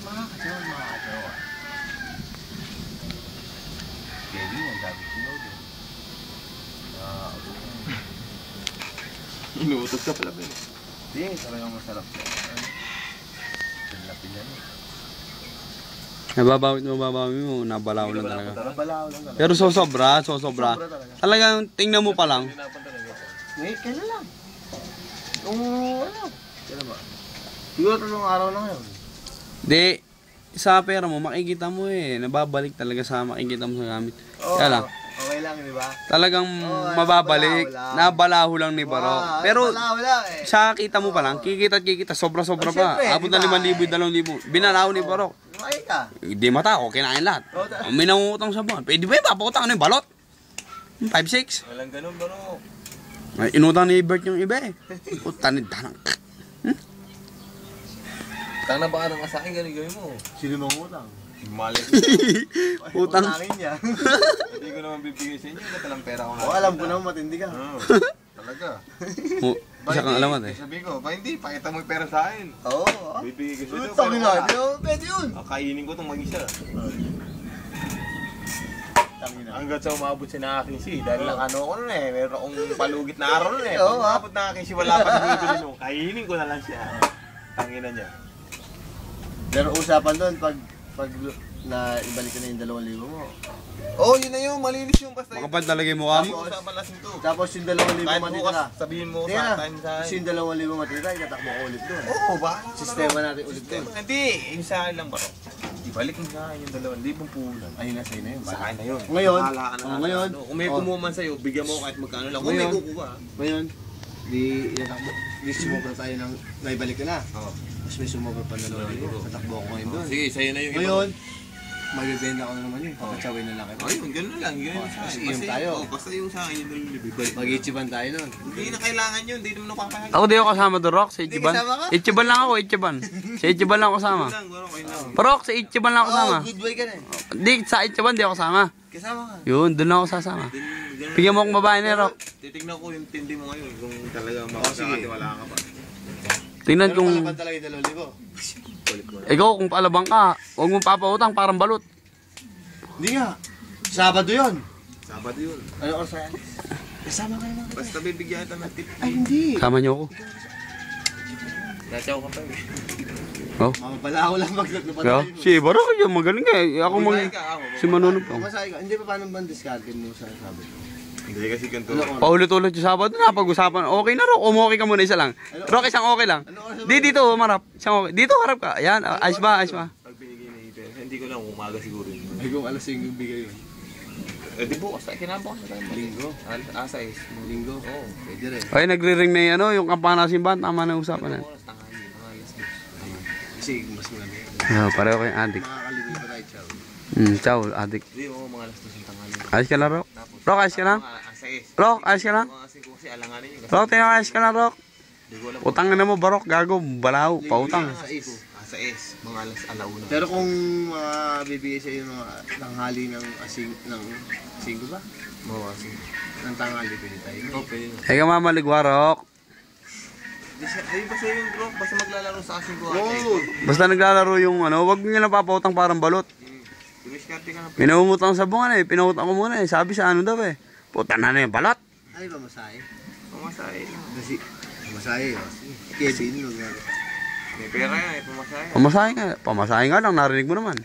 Makakasawa, makakasawa. Kevin, ang dami eh. Ah, Inuutos ka pala ba yun? Hindi, talagang masarap siya. Pinlapin yan eh. Nababawit mo, babawit mo, nabalaw lang talaga. Parang balaw lang talaga. Pero sosobra, sosobra. Sobra talaga. Talagang tingnan mo pa lang. Ngayon, kailan lang? Kung ano? Kailan ba? Siguro tatlong araw lang yun. Di, sa pera mo, makikita mo eh. Nababalik talaga sa makikita mo sa gamit. Oo, Kaya lang, okay lang, di ba? talagang Oo, mababalik. lang. Nabalaho lang ni Baro. Wow, Pero, lang eh. sa kita mo pa lang, kikita at kikita, sobra-sobra Oh, pa. syempre, Abot na di ba? 5,000, 2,000. Binalaho ni Baro. Lumaki ka. Hindi mata, okay na lahat. Oo, ta- May nangungutang sa buwan. Pwede ba yun? Papakutang ano yung balot? 5-6. Walang ganun. Ay, inutang ni Bert yung iba eh. Puta ni Danang. Tang na baka nang sa akin, ganun gawin mo. Sino mang utang? Mali ko. Utang. Utangin niya. Hindi ko naman bibigay sa inyo. Ito talang pera ko na. Oo, alam ko naman matindi ka. Oo. Talaga. Oh, isa kang alamat eh. Sabi ko, ba hindi, pakita mo yung pera sa akin. Oo. ah. Bibigay ko sa'yo. Utang pero na. ba? Pwede yun. Ah, Kainin ko itong mag-isa. Hanggat sa umabot siya na aking si. Dahil lang ano ko nun eh. Meron akong palugit na araw nun eh. Pag ah. umabot na aking si, wala pa nang bibili nung. Kainin ko na lang siya. Tangina niya. Pero usapan doon, pag pag na ibalik na yung dalawang libo mo. Oh, yun na yun. Malinis yung basta yun. Makapal talaga yung mukha mo. ko usapan lasing to. Tapos yung dalawang libo Kahit matitira. sabihin mo Hindi sa na. time sa Kasi yung dalawang libo matitira, itatakbo ko ulit doon. Oo, ba? Sistema natin ulit doon. Hindi, yung sa akin lang bro. Ibalik mo sa akin yung dalawang libong puhunan. Ayun na, sa'yo na yun. Sa akin na yun. Ngayon, Bahala ka na oh, lang. ngayon, Ano, Kung may oh. kumuha man sa'yo, bigyan mo kahit magkano lang. Kung may Ngayon. kukuha. Ngayon, di itatakbo. Di sumobra tayo ng naibalik ka na. Oo. Tapos may sumobra pa na dalawang libo. Tatakbo ako ngayon doon. Sige, sa'yo na yung iba. Ngayon, magbibenta ko na naman yun. Papatsawin na lang kita. Ayun, ganun lang. Ganun Oh, sa tapos akin. tayo. yun, oh, Basta yung sa akin, yun yung ibibalik. Mag-ichiban tayo nun. Hindi na kailangan yun. Hindi naman napapahal. Ako di ako kasama doon, Rock, sa Ichiban. Ichiban lang ako, Ichiban. Sa Ichiban lang ako kasama. lang, lang. Rock, sa Ichiban lang ako kasama. Oh, good boy ka na eh. Di, sa Ichiban di ako kasama. Kasama ka. Yun, doon lang ako sasama. Bigyan mo akong babae ni Rock. Titignan ko yung tindi mo ngayon. Kung talagang sige. makakatiwala ka pa. Tingnan kung, ikaw kung palabang ka, huwag mong papautang, parang balot. Hindi nga. Sabado yun. Sabado yun. Ano oras yan? Kasama kayo mga Basta bibigyan kita ng tip. Ay, hindi. Sama niyo ako. Dati ako kapag. Oh. Mamapala ako lang Kaya, tayo. si Baro, yung magaling ka. eh. Ako mag... ka. Si Manunod. Masahe ka. Hindi pa paano ba discard mo sa sabi ko? Hindi kasi ganito. Ano oras? Paulit-ulit yung Sabado na pag-usapan. Okay na Rock, umuwi ka muna isa lang. Rock, isang okay lang. Ano Di, dito, marap. Isang okay. Dito, harap ka. Ayan, ah, ayos ba, ayos ba? Pag binigay na ito, hindi ko lang umaga siguro yun. Ay, kung alas 5 yung bigay yun. Eh di bukas, kinabukas na tayo. Linggo. Asa is. Linggo. Oo. Pwede rin. Ay, nagre-ring na yung ano, yung kampana simbahan. Tama na usapan na. Alas dos. Kasi mas maganda. Ah, pareho kayong adik. Makakalimutan pa tayo, chow. Hmm, ciao, adik. Hindi, oo, mga alas dos yung tanghali. Ayos ka lang, Rock. Ayos ka lang? asa is. Rock, ayos ka lang? Kasi kasi. Kasi Rock, tingnan ayos ka lang, Rock. Utang na mo, Barok. Gago, balaw, pautang. Sa is. Asa is, mga alas alauna. Pero kung mga bibigay sa iyo mga tanghali ng asing ng singgo ba? Mga kasi. Ng tanghali pwede tayo. Oo, pwede na. Ay ka mamaligwa, Rock. Ayun ba sa'yo yung bro? Basta maglalaro sa asin ko. Basta naglalaro yung ano, wag nyo na papautang parang balot. Dumiskarte ka na. Pinumutang sa bungan eh, pinutang ko muna eh. Sabi sa ano daw eh. Puta na na yung balot. Ano ba masahe? Pamasahe lang. Kasi masahe. oh. Kevin, mag May pera yan, eh, pamasahe. Pamasahe nga. Pamasahe nga lang, narinig mo naman.